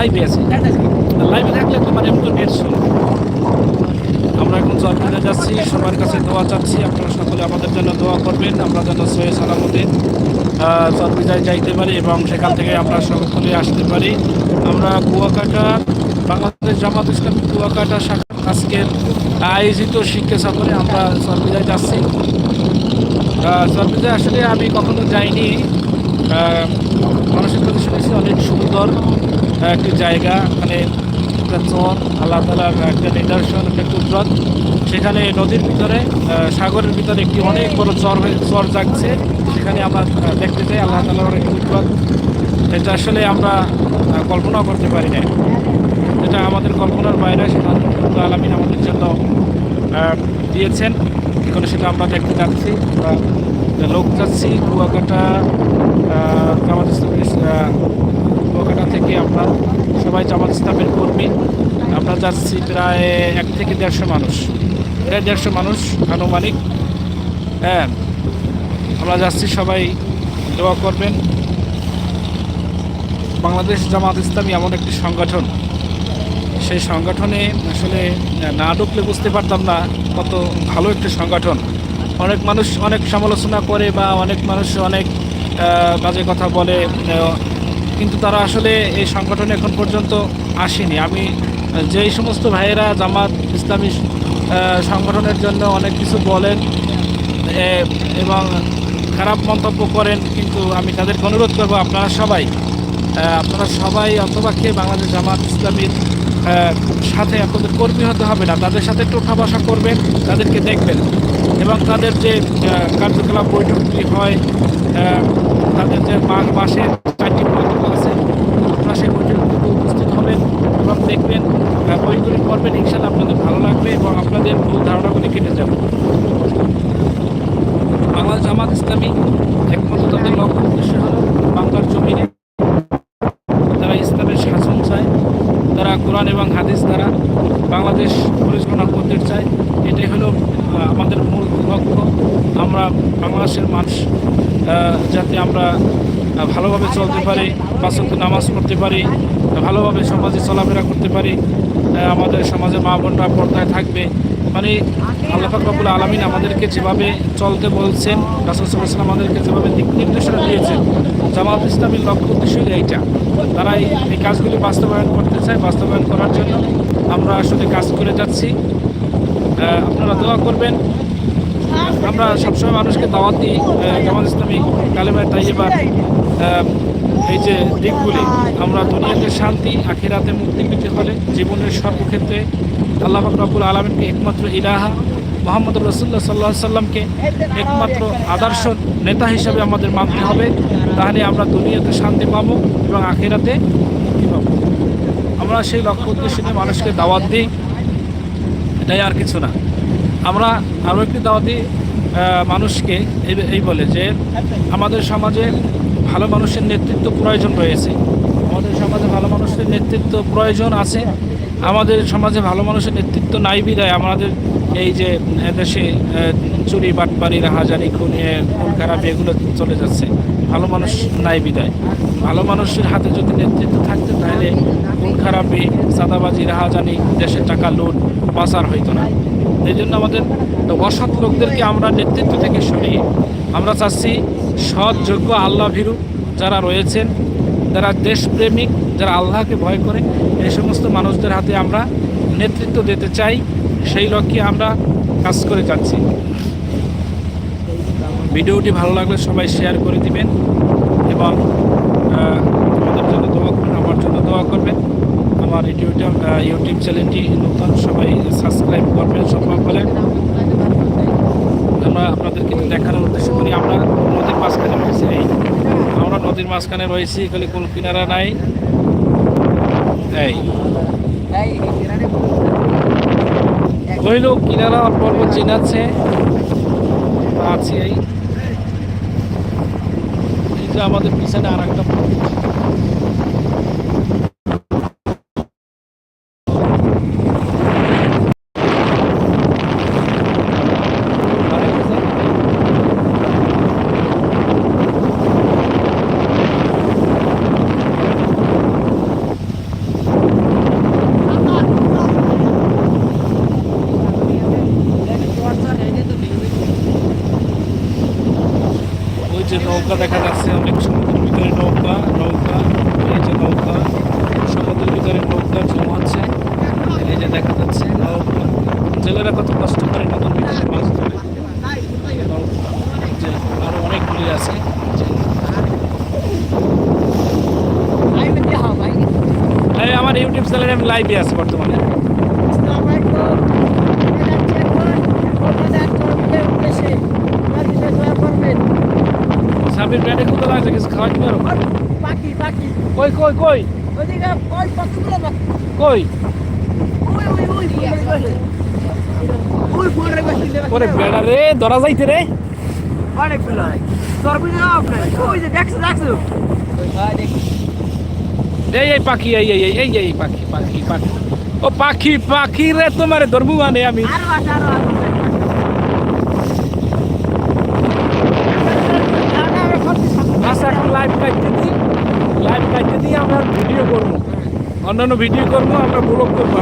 লাইভে আছি। লাইভে থাকলে তোমার এমন তো নেট শুনো আমরা এখন জলপাইতে যাচ্ছি, সবার কাছে দোয়া চাচ্ছি। আপনারা সকলে আমাদের জন্য দোয়া করবেন। আমরা যেন সয়ে সালামতে জলপিতায় যাইতে পারি এবং সেখান থেকে আমরা সকলে আসতে পারি। আমরা কুয়াকাটা, বাংলাদেশ জামাত ইসলামী কুয়াকাটা শাখা আজকের আয়োজিত শিক্ষা সফরে আমরা জলপিতায় যাচ্ছি জলপিতায় আসলে আমি কখনো যাইনি। মানুষের কাছে শুনেছি অনেক সুন্দর। একটি জায়গা মানে একটা চর আল্লাহ তালার একটা নিদর্শন একটা কুদরত। সেখানে নদীর ভিতরে সাগরের ভিতরে একটি অনেক বড় চর চর জাগছে। সেখানে আমরা দেখতে চাই আল্লাহ তালার অনেক কুদরত। এটা আসলে আমরা আহ, কল্পনাও করতে পারি না এটা আমাদের কল্পনার বাইরে সেটা আলমিন আমাদের জন্য দিয়েছেন। এখন সেটা আমরা দেখতে যাচ্ছি আমরা লোক যাচ্ছি কুয়াকাটা আহ, কুয়াকাটা থেকে আমরা সবাই জামাত ইসলামের কর্মী। আমরা যাচ্ছি প্রায় এক থেকে দেড়শো মানুষ। প্রায় দেড়শো মানুষ আনুমানিক। হ্যাঁ আমরা যাচ্ছি, সবাই দোয়া করবেন। বাংলাদেশ জামাত ইসলামী এমন একটি সংগঠন। সেই সংগঠনে আসলে না ঢুকলে বুঝতে পারতাম না কত ভালো একটি সংগঠন। অনেক মানুষ অনেক সমালোচনা করে বা অনেক মানুষ অনেক বাজে কথা বলে কিন্তু তারা আসলে এই সংগঠনে এখন পর্যন্ত আসেনি। আমি, যেই সমস্ত ভাইয়েরা জামাত ইসলামী সংগঠনের জন্য অনেক কিছু বলেন এবং খারাপ মন্তব্য করেন, কিন্তু আমি তাদেরকে অনুরোধ করব, আপনারা সবাই আপনারা সবাই অন্তপাক্ষে বাংলাদেশ জামাত ইসলামীর সাথে আপনাদের কর্মী হতে হবে না। তাদের সাথে একটু উঠা বসা করবেন, তাদেরকে দেখবেন এবং তাদের যে কার্যকলাপ বৈঠকগুলি হয় তাদের যে মাসে আপনারা সেই উপস্থিত হবেন এবং দেখবেন বইগুলি করবেন ইনশাল্লাহ আপনাদের ভালো লাগবে এবং আপনাদের ভুল ধারণাগুলি কেটে যাবে। বাংলা জামাত ইসলামী একমাত্র তাদের লক্ষ্য উদ্দেশ্য হল বাংলার জমিনে তারা ইসলামের শাসন চায় তারা কোরআন এবং হাদিস দ্বারা বাংলাদেশ পরিচালনা করতে চায়, এটাই হলো আমাদের মূল লক্ষ্য। আমরা বাংলাদেশের মানুষ যাতে আমরা ভালোভাবে চলতে পারি পাঁচত্ব নামাজ পড়তে পারি, ভালোভাবে সমাজে চলাফেরা করতে পারি আমাদের সমাজে মা বোনরা পর্দায় থাকবে। মানে আল্লাহ ফাকরাবুল আলমিন আমাদেরকে যেভাবে চলতে বলছেন, রাসুল সাল্লাম আমাদেরকে যেভাবে দিক নির্দেশনা দিয়েছেন, জামাত ইসলামীর লক্ষ্য উদ্দেশ্য এইটা। তারা এই কাজগুলি বাস্তবায়ন করতে চায়, বাস্তবায়ন করার জন্য আমরা আসলে কাজ করে যাচ্ছি। আপনারা দোয়া করবেন আমরা সবসময় মানুষকে দাওয়াত জামাত ইসলামী কালেমায় তাইবার এই যে দিকগুলি, আমরা দুনিয়াতে শান্তি, আখিরাতে মুক্তি পেতে হলে জীবনের সর্বক্ষেত্রে আল্লাহ রব্বুল আলমিনকে একমাত্র ইলাহা, মোহাম্মদ রসুল্লাহ সাল্লাহ সাল্লামকে একমাত্র আদর্শ নেতা হিসাবে আমাদের মানতে হবে। তাহলে আমরা দুনিয়াতে শান্তি পাব এবং আখিরাতে মুক্তি পাব। আমরা সেই লক্ষ্য উদ্দেশ্য মানুষকে দাওয়াত দিই, এটাই আর কিছু না। আমরা আরও একটি দাওয়াত মানুষকে এই- বলে যে আমাদের সমাজে ভালো মানুষের নেতৃত্ব প্রয়োজন রয়েছে। আমাদের সমাজে ভালো মানুষের নেতৃত্ব প্রয়োজন আছে। আমাদের সমাজে ভালো মানুষের নেতৃত্ব নাই বিদায় আমাদের এই যে দেশে চুরি বাটপারি রাহাজানি খুন এ, খুন খারাপ এগুলো চলে যাচ্ছে। ভালো মানুষ নাই বিদায় ভালো মানুষের হাতে যদি নেতৃত্ব থাকতে তাহলে খুন খারাপি সাদাবাজি রাহাজানি, দেশের টাকা লুট, পাচার হইতো না। এই জন্য আমাদের অসৎ লোকদেরকে আমরা নেতৃত্ব থেকে সরিয়ে আমরা চাচ্ছি সৎ, যোগ্য, আল্লাহ ভীরু যারা রয়েছেন, যারা দেশপ্রেমিক, যারা আল্লাহকে ভয় করে, এই সমস্ত মানুষদের হাতে আমরা নেতৃত্ব দিতে চাই। সেই লক্ষ্যে আমরা কাজ করে যাচ্ছি। ভিডিওটি ভালো লাগলে সবাই শেয়ার করে দিবেন এবং আমাদের জন্য দোয়া করবেন, আমার জন্য দোয়া করবেন। আমার ইউটিউব ইউটিউব চ্যানেলটি নতুন, সবাই সাবস্ক্রাইব করবেন সম্ভব হলে আমরা আপনাদেরকে দেখানোর উদ্দেশ্য করি আমরা নদীর মাঝখানে রয়েছি। এই, আমরা নদীর মাঝখানে রয়েছি এখানে কোন কিনারা নাই। এই। হইল, কিনারা পর্ব চেনাচ্ছে। আছি, এই। আমাদের পিছনে আর একটা নৌকা দেখা যাচ্ছে অনেক সমুদ্রের ভিতরে নৌকা নৌকা এই যে নৌকা সমুদ্রের ভিতরে নৌকা জমা আছে এই যে দেখা যাচ্ছে নৌকা। জেলেরা কত কষ্ট করে নদীর ভিতরে মাছ ধরে। নৌকা যে আরও অনেকগুলি আছে। আমার ইউটিউব চ্যানেলে আমি লাইভে আছি বর্তমানে। সাবির ব্যাটে কোথাও লাগছে কিছু খাওয়া দিবে আরও পাখি পাখি কই কই কই? ওইদিকে ওই পাখিগুলো দেখ। কই? ওই ওই ওই। ওই ফোনের কাছে ওরে বেড়া রে ধরা যাইতে রে। অনেকগুলো তোর বুঝে আপনার ওই যে দেখছ দেখছ? এই এই পাখি এই এই এই এই পাখি পাখি পাখি। ও পাখি পাখি রে তোমারে ধরবো মানে আমি। আরও আরও আচ্ছা এখন লাইভ কাটতে দিই। লাইভ কাটতে দিয়ে আমরা ভিডিও করব। অন্যান্য ভিডিও করব, আমরা ব্লগ করব।